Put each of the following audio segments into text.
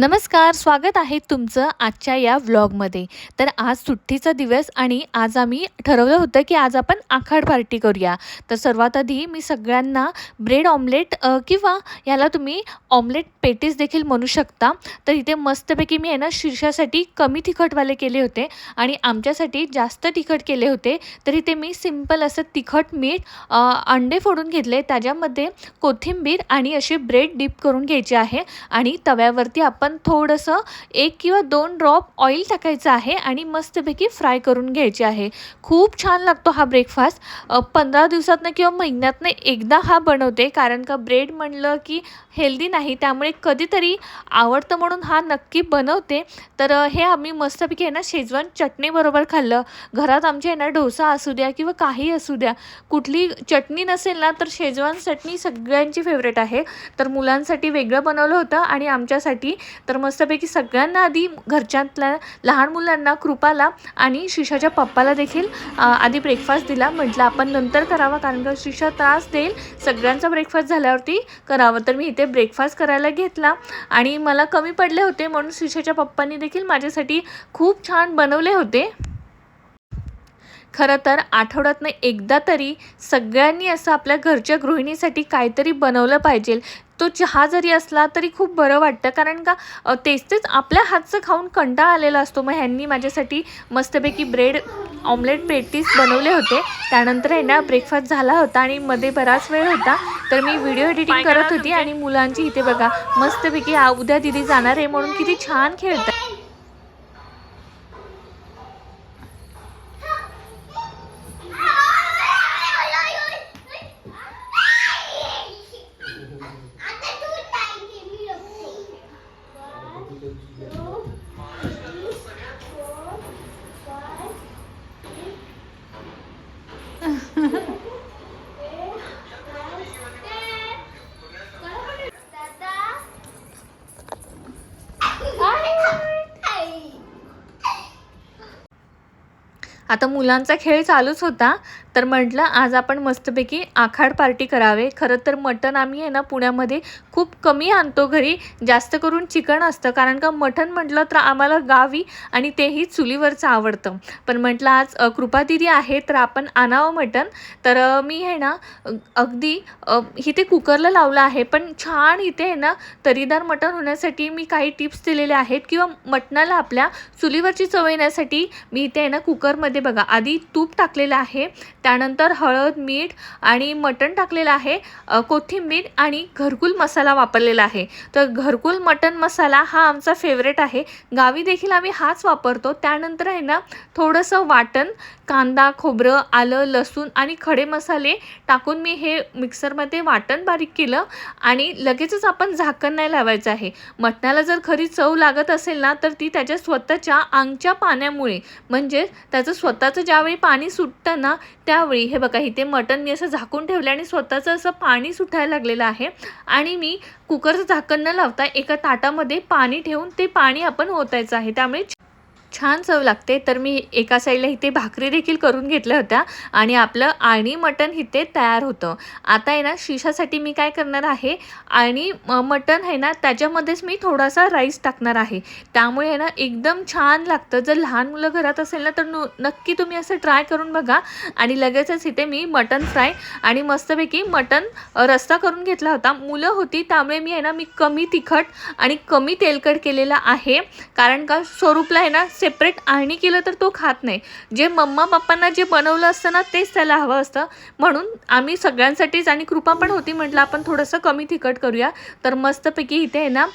नमस्कार स्वागत आहे तुमचं आजच्या या व्लॉगमध्ये. तर आज सुट्टीचा दिवस आणि आज आम्ही ठरवलं होतं की आज आपण आखाड पार्टी करूया. तर सर्वात आधी मी सगळ्यांना ब्रेड ऑमलेट किंवा याला तुम्ही ऑमलेट पेटीस देखील म्हणू शकता. तर इथे मस्तपैकी मी आहे ना शीर्षासाठी कमी तिखटवाले केले होते आणि आमच्यासाठी जास्त तिखट केले होते. तर इथे मी सिंपल असं तिखट मीठ अंडे फोडून घेतले. त्याच्यामध्ये कोथिंबीर आणि असे ब्रेड डीप करून घ्यायचे आहे आणि तव्यावरती आपण थोडंसं एक किंवा दोन ड्रॉप ऑइल टाकायचं आहे आणि मस्तपैकी फ्राय करून घ्यायचे आहे. खूप छान लागतो हा ब्रेकफास्ट पंधरा दिवसातनं किंवा महिन्यातनं एकदा हा बनवते कारण का ब्रेड म्हणलं की हेल्दी नाही त्यामुळे कधीतरी आवडतं म्हणून हा नक्की बनवते. तर हे आम्ही मस्तपैकी आहे ना शेजवान चटणीबरोबर खाल्लं. घरात आमच्या आहे ना डोसा असू द्या किंवा काही असू द्या कुठली चटणी नसेल ना तर शेजवान चटणी सगळ्यांची फेवरेट आहे. तर मुलांसाठी वेगळं बनवलं होतं आणि आमच्यासाठी तर मस्तपैकी सगळ्यांना आधी घरच्यातल्या लहान मुलांना कृपाला आणि शिशाच्या पप्पाला देखील आधी ब्रेकफास्ट दिला. म्हटलं आपण नंतर करावा कारण का शिशा त्रास देईल. सगळ्यांचा ब्रेकफास्ट झाल्यावरती करावं. तर मी इथे ब्रेकफास्ट करायला घेतला. आणि मला कमी पडले होते म्हणून शिशाच्या पप्पांनी देखील माझ्यासाठी खूप छान बनवले होते. खरं तर आठवड्यातनं एकदा तरी सगळ्यांनी असं आपल्या घरच्या गृहिणीसाठी काहीतरी बनवलं पाहिजे. तो चहा जरी असला तरी खूप बरं वाटतं. कारण का तेच तेच आपल्या हातचं खाऊन कंटाळा आलेला असतो. मग ह्यांनी माझ्यासाठी मस्तपैकी ब्रेड ऑमलेट पेटीस बनवले होते. त्यानंतर आहे ना ब्रेकफास्ट झाला होता आणि मध्ये बराच वेळ होता. तर मी व्हिडिओ एडिटिंग करत होती आणि मुलांची इथे बघा मस्तपैकी उद्या दिदी जाणार आहे म्हणून किती छान खेळतात. आता मुलांचा खेळ चालूच होता. तर म्हटलं आज आपण मस्तपैकी आखाड पार्टी करावे. खरं तर मटण आम्ही आहे ना पुण्यामध्ये खूप कमी आणतो घरी. जास्त करून चिकन असतं. कारण का मटण म्हटलं तर आम्हाला गावी आणि तेही चुलीवरचं आवडतं. पण म्हटलं आज अ, कृपा दिदी आहे तर आपण आणावं मटण. तर मी आहे ना अगदी इथे कुकरला लावलं आहे. पण छान इथे आहे ना तरीदार मटण होण्यासाठी मी काही टिप्स दिलेले आहेत. किंवा मटणाला आपल्या चुलीवरची चव येण्यासाठी मी इथे आहे ना कुकरमध्ये बघा आधी तूप टाकलेलं आहे त्यानंतर हळद मीठ आणि मटण टाकलेलं आहे कोथिंबीर आणि घरकुल मसाला वापरलेला आहे. तर घरकुल मटण मसाला हा आमचा फेवरेट आहे. गावी देखील आम्ही हाच वापरतो. त्यानंतर आहे ना थोडंसं वाटण कांदा खोबरं आलं लसूण आणि खडे मसाले टाकून मी हे मिक्सरमध्ये वाटण बारीक केलं आणि लगेचच आपण झाकण नाही लावायचं आहे. मटणाला जर खरी चव लागत असेल ना तर ती त्याच्या स्वतःच्या आंगच्या पाण्यामुळे म्हणजे त्याचं स्वतःचं ज्यावेळी पाणी सुटतं ना त्यावेळी हे बघा इथे मटण मी असं झाकून ठेवलं आणि स्वतःचं असं पाणी सुटायला लागलेलं आहे. आणि मी कुकरचं झाकण न लावता एका ताटामध्ये पाणी ठेवून ते पाणी आपण ओतायचं आहे. त्यामुळे छान चव लागते. तर मी एका साईडला इथे भाकरी देखील करून घेतल्या होत्या आणि आपलं आणि मटण इथे तयार होतं. आता आहे ना शिशासाठी मी काय करणार आहे आणि मटण आहे ना त्याच्यामध्येच मी थोडासा राईस टाकणार आहे. त्यामुळे आहे ना एकदम छान लागतं. जर लहान मुलं घरात असेल ना तर नु नक्की तुम्ही असं ट्राय करून बघा. आणि लगेचच इथे मी मटण फ्राय आणि मस्तपैकी मटण रस्ता रस्सा करून घेतला होता. मुलं होती त्यामुळे मी आहे ना मी कमी तिखट आणि कमी तेलकट केलेला आहे. कारण का स्वरूपला आहे ना सेपरेट आणि केलं तर तो खात नाही. जे मम्मा पप्पांना जे बनवलं असतं ना तेच त्याला हवं असतं. म्हणून आम्ही सगळ्यांसाठीच आणि कृपा पण होती म्हटलं आपण थोडंसं कमी तिखट करूया. तर मस्तपैकी इथे आहे ना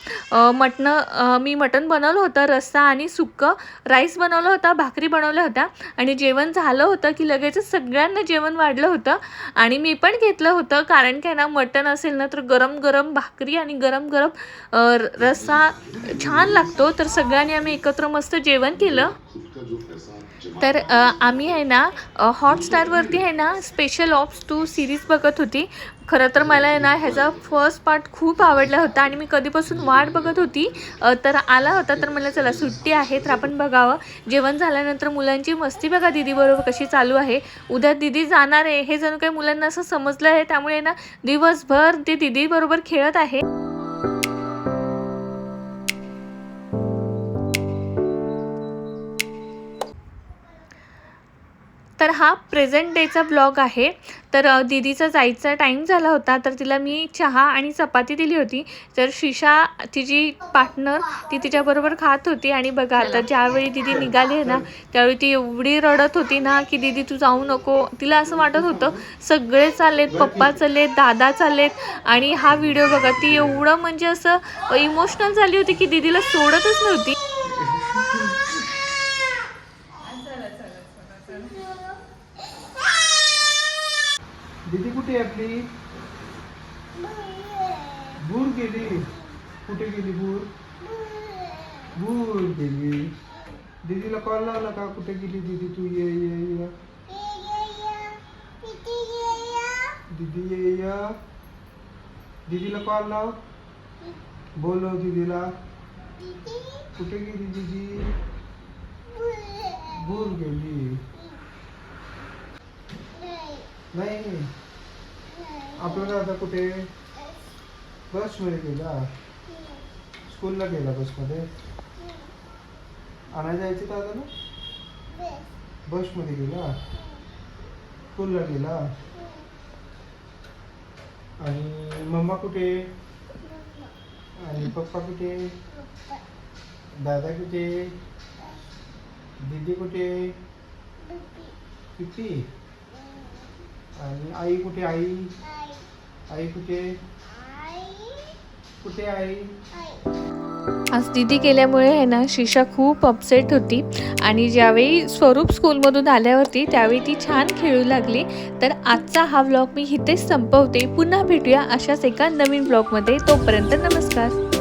मटणं मी मटण बनवलं होतं रस्सा आणि सुक्कं राईस बनवलं होता भाकरी बनवल्या होत्या. आणि जेवण झालं होतं की लगेचच सगळ्यांना जेवण वाढलं होतं. आणि मी पण घेतलं होतं कारण काय ना मटण असेल ना तर गरम गरम भाकरी आणि गरम गरम र- रस्सा छान लागतो. तर सगळ्यांनी आम्ही एकत्र मस्त जेवण केलं? तर आम्ही आहे ना हॉटस्टारवरती आहे ना स्पेशल ऑप्स टू सिरीज बघत होती. खरं तर मला आहे ना ह्याचा फर्स्ट पार्ट खूप आवडला होता आणि मी कधीपासून वाट बघत होती. तर आला होता तर मला चला सुट्टी आहे तर आपण बघावं. जेवण झाल्यानंतर मुलांची मस्ती बघा दीदीबरोबर कशी चालू आहे. उद्या दीदी जाणार आहे हे जणू काही मुलांना असं समजलं आहे त्यामुळे ना दिवसभर ते दीदीबरोबर खेळत आहे. तर हा प्रेझेंट डेचा ब्लॉग आहे. तर दीदीचा जायचा टाईम झाला होता. तर तिला मी चहा आणि चपाती दिली होती. तर शिशा तिची पार्टनर ती तिच्याबरोबर खात होती. आणि बघा आता ज्यावेळी दीदी निघाली आहे ना त्यावेळी ती एवढी रडत होती ना की दीदी तू जाऊ नको. तिला असं वाटत होतं सगळे चाललेत पप्पा चाललेत दादा चाललेत. आणि हा व्हिडिओ बघा ती एवढं म्हणजे असं इमोशनल झाली होती की दीदीला सोडतच नव्हती. दीदी कुठे आहे आपली? भूर गेली. कुठे गेली भूर? भूर गेली. दीदीला कॉल लावला का? कुठे गेली दीदी? तू ये ये ये. दीदी ये या. दीदीला कॉल लाव. बोलो दीदीला. कुठे गेली दीदी? भूर गेली. नाही. आपला दादा कुठे बसमध्ये गेला? स्कूलला गेला बसमध्ये? आणायला जायचं दादा ना बसमध्ये गेला? स्कूलला गेला? आणि मम्मा कुठे? आणि पप्पा कुठे? दादा कुठे? दीदी कुठे? किती आणि आई कुठे आई आई कुठे? कुठे आई आज दीदी केल्यामुळे आहे ना शिशा खूप अपसेट होती. आणि ज्यावेळी स्वरूप स्कूलमधून आल्यावरती त्यावेळी ती छान खेळू लागली. तर आजचा हा व्लॉग मी इथेच संपवते. पुन्हा भेटूया अशाच एका नवीन ब्लॉगमध्ये तोपर्यंत नमस्कार.